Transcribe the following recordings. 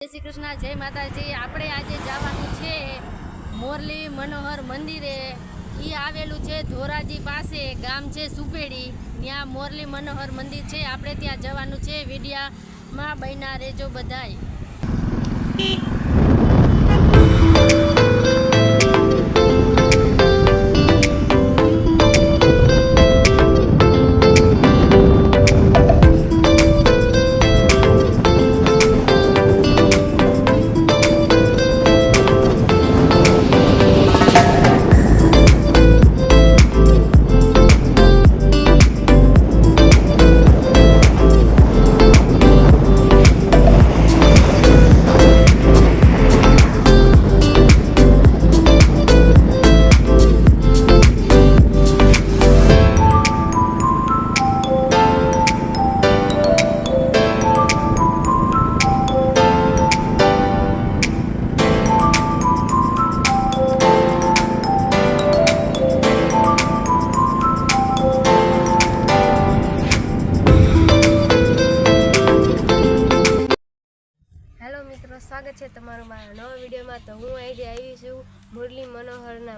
જય શ્રી કૃષ્ણ, જય માતાજી. આપણે આજે જવાનું છે મોરલી મનોહર મંદિરે. એ આવેલું છે ધોરાજી પાસે, ગામ છે સુપેડી. ત્યાં મોરલી મનોહર મંદિર છે. આપણે ત્યાં જવાનું છે. વિડિયામાં બન્યા રહેજો બધાય.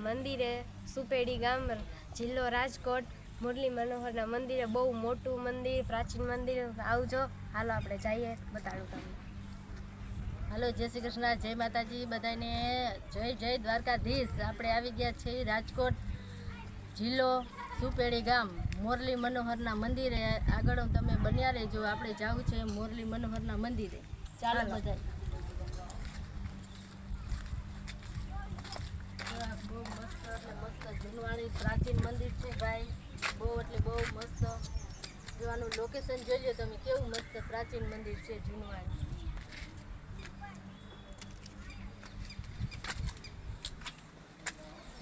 મંદિરે સુપેડી ગામ જિલ્લો રાજકોટ મુરલી મનોહરના મંદિરે બહુ મોટું મંદિર પ્રાચીન મંદિર. આવજો. હાલો આપણે જઈએ. બતાડું તમને. હાલો જય શ્રી કૃષ્ણ. જય માતાજી બધાને. જય જય દ્વારકાધીશ. આપણે આવી ગયા છીએ રાજકોટ જિલ્લો સુપેડી ગામ મોરલી મનોહરના મંદિરે. આગળ તમે બન્યા રહેજો. આપણે જવું છે મોરલી મનોહરના મંદિરે. ચાલો બધા બહુ મસ્ત એટલે મસ્ત જૂનવાણી પ્રાચીન મંદિર છે ભાઈ. બહુ એટલે બહુ મસ્ત. જોવાનું લોકેશન જોઈ લો તમે, કેવું મસ્ત પ્રાચીન મંદિર છે જૂનવાણી.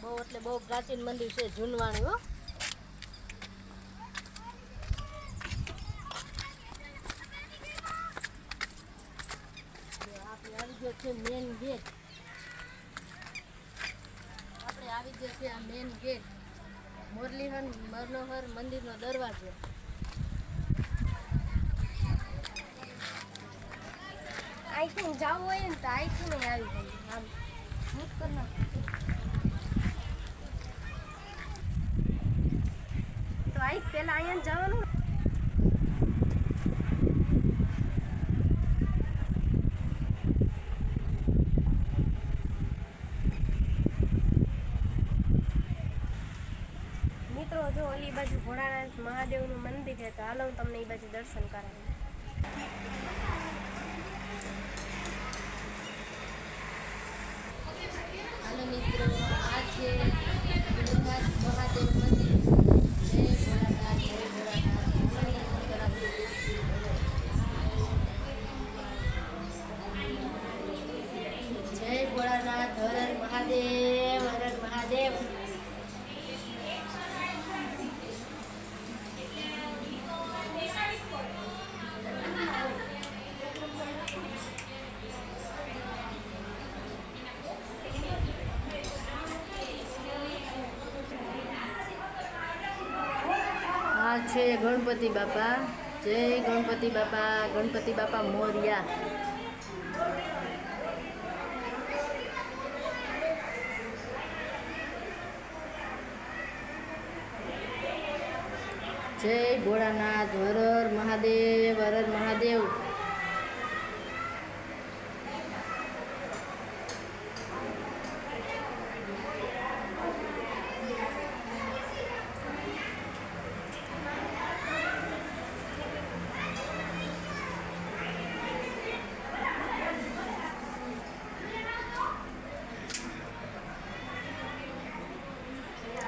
બહુ એટલે બહુ પ્રાચીન મંદિર છે જૂનવાણી હો જો આપણે આવી ગયો છે મેન ગેટ ગયો છે આ મેન ગેટ મોરલીહન મનોહર મંદિરનો દરવાજો. અહીંથી જવું હોય ને તો અહીંથી નહીં આવી જાય આમ સ્મૂથ કર નાખ. તો અહીં પહેલાં અહીંયા જવાનું ને. મિત્રો જો ઓલી બાજુ ભોળાનાથ મહાદેવનું મંદિર છે તો હાલો હું તમને એ બાજુ દર્શન કરાવું. ગણપતિ બાપા. જય ગણપતિ બાપા. ગણપતિ બાપા મોર્યા. જય ભોળાનાથ. હર મહાદેવ હર મહાદેવ.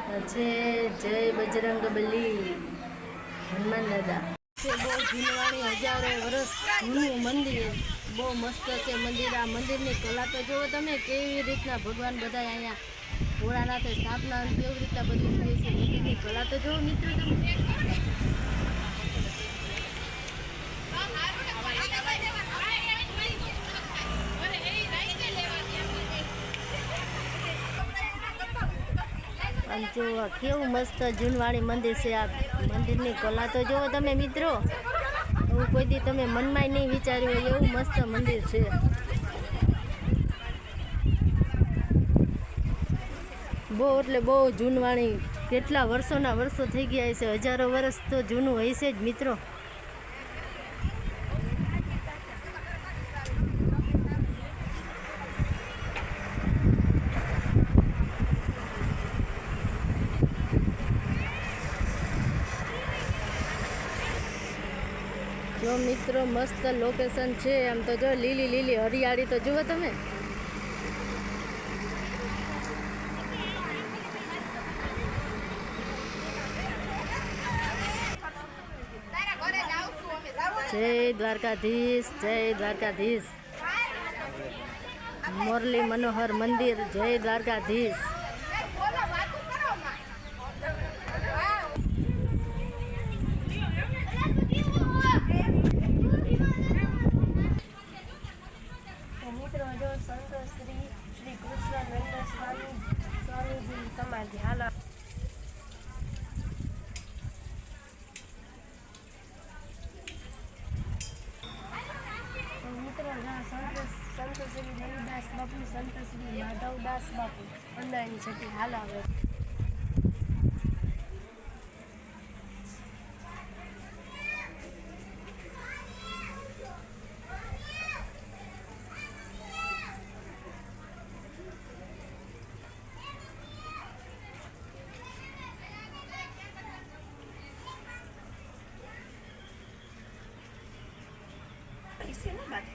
છે. જય બજરંગ બલી હનુમાન દાદા. બહુ જૂનવાણી હજારો વર્ષ જૂનું મંદિર. બહુ મસ્ત છે મંદિર. આ મંદિરની કલા તો જુઓ તમે કેવી રીતના ભગવાન બધા અહીંયા ભોળાનાથે સ્થાપના કેવી રીતના બધું થાય છે. મંદિરની કલા તો જુઓ મિત્રો તમે. આમ જો કેવું મસ્ત જૂનવાણી મંદિર છે આ મંદિરની કલા તો જુઓ તમે મિત્રો. એવું કોઈ દી તમે મનમાં નહીં વિચાર્યું હોય, એવું મસ્ત મંદિર છે. બહુ એટલે બહુ જૂનવાણી, કેટલા વર્ષોના વર્ષો થઈ ગયા છે, હજારો વર્ષ તો જૂનું હશે જ મિત્રો. જો મિત્રો મસ્ત લોકેશન છે, આમ તો જો લીલી લીલી હરિયાળી તો જુઓ તમે. જય દ્વારકાધીશ જય દ્વારકાધીશ. મોરલી મનોહર મંદિર, જય દ્વારકાધીશ. જો સંત શ્રી શ્રી કૃષ્ણાનંદ સ્વામી સ્વામીજીની સમાધિ. હાલ. મિત્રો સંત સંત શ્રી રવિદાસ બાપુ, સંત શ્રી માધવદાસ બાપુ અંદરની છઠ્ઠી. હાલ આવે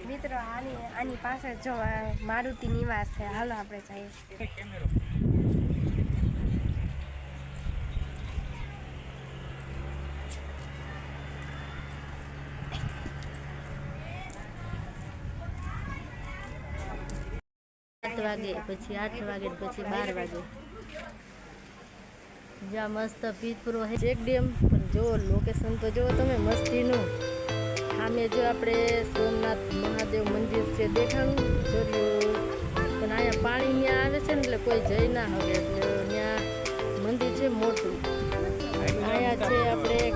મિત્રો, આની આની પાસે જો મારુતિ નિવાસ છે, હાલો આપણે જઈએ. સાત વાગે પછી, આઠ વાગે પછી બાર વાગે. જ્યાં મસ્ત પીતપુરો છે એક ડેમ. પણ જો લોકેશન તો જો તમે, મસ્તીનું. સામે જો આપણે સોમનાથ મહાદેવ મંદિર છે દેખાવું જોયું પણ અહીંયા પાણી ત્યાં આવે છે ને એટલે કોઈ જઈ ના હવે એટલે ત્યાં મંદિર છે મોટું. અહીંયા છે આપણે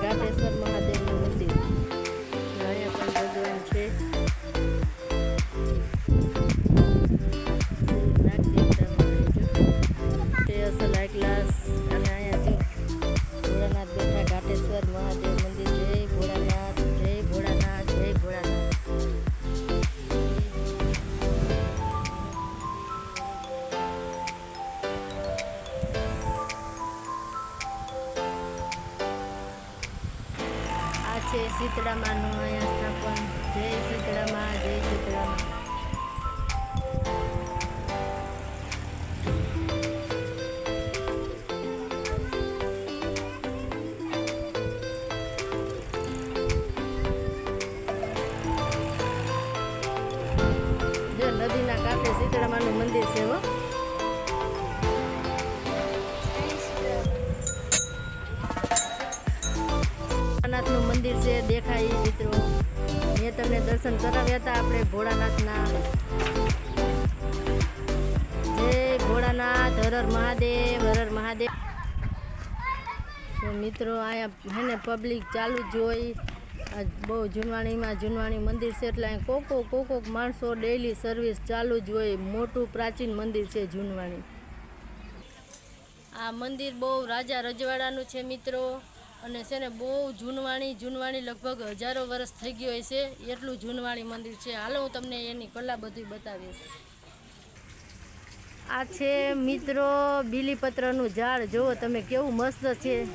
મેં તમને દર્શન કરાવ્યા હતા આપણે ભોળાનાથના. જય ભોળાનાથ, હર હર મહાદેવ, હર હર મહાદેવ. તો મિત્રો, અહીંયા હે ને પબ્લિક ચાલુ જ હોય. બહુ જૂનવાણીમાં જૂનવાણી મંદિર છે એટલે અહીં કોકો કોકો માણસો ડેઈલી સર્વિસ ચાલુ જ હોય. મોટું પ્રાચીન મંદિર છે જૂનવાણી. આ મંદિર બહુ રાજા રજવાડાનું છે મિત્રો. અને છે ને બહુ જૂનવાણી જૂનવાણી લગભગ હજારો વર્ષ થઈ ગયો છે. એટલું જૂનવાણી મંદિર છે. હાલો હું તમને એની કલા બધી બતાવીશ. આ છે મિત્રો બીલીપત્રનું ઝાડ. જુઓ તમે કેવું મસ્ત છે.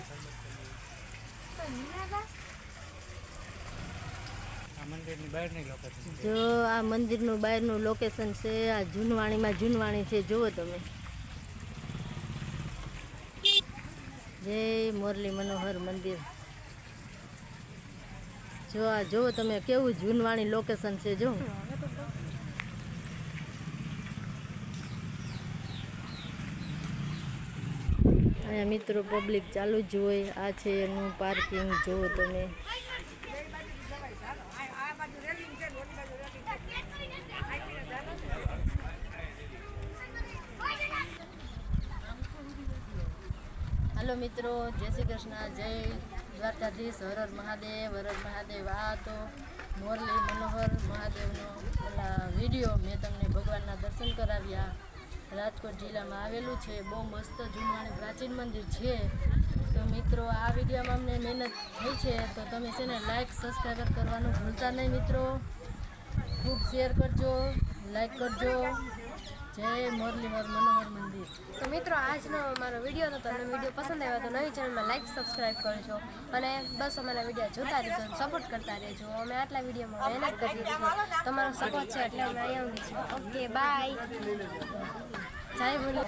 જો આ મંદિરનું બહારનું લોકેશન છે. આ જૂનવાણીમાં જૂનવાણી છે. જુઓ તમે. જય મોરલી મનોહર મંદિર. જો આ જુઓ તમે કેવું જૂનવાણી લોકેશન છે જો. અહીંયા મિત્રો પબ્લિક ચાલુ જ હોય. આ છે એનું પાર્કિંગ જુઓ તમે. હાલો મિત્રો, જય શ્રી કૃષ્ણ, જય દ્વારકાધીશ, હર હર મહાદેવ, હર હર મહાદેવ. આ તો મોરલી મનોહર મહાદેવનો પેલા વીડિયો મેં તમને ભગવાનના દર્શન કરાવ્યા. રાજકોટ જિલ્લામાં આવેલું છે, બહુ મસ્ત જૂનું પ્રાચીન મંદિર છે. તો મિત્રો, આ વિડીયોમાં અમને મહેનત થઈ છે, તો તમે છે ને લાઈક સબસ્ક્રાઈબર કરવાનું ભૂલતા નહીં મિત્રો. ખૂબ શેર કરજો લાઈક કરજો. જય મોરલી મોર મનોહર મંદિર તો મિત્રો, આજનો અમારો વીડિયો હતો તમને વીડિયો પસંદ આવ્યો તો નવી ચેનલમાં લાઈક સબસ્ક્રાઈબ કરજો અને બસ અમારા વીડિયો જોતા રહેજો સપોર્ટ કરતા રહેજો. અમે આટલા વિડીયોમાં મહેનત કરીએ છીએ. તમારો સપોર્ટ છે એટલે અમે અહીંયા છીએ. ઓકે બાય જય ભોલે.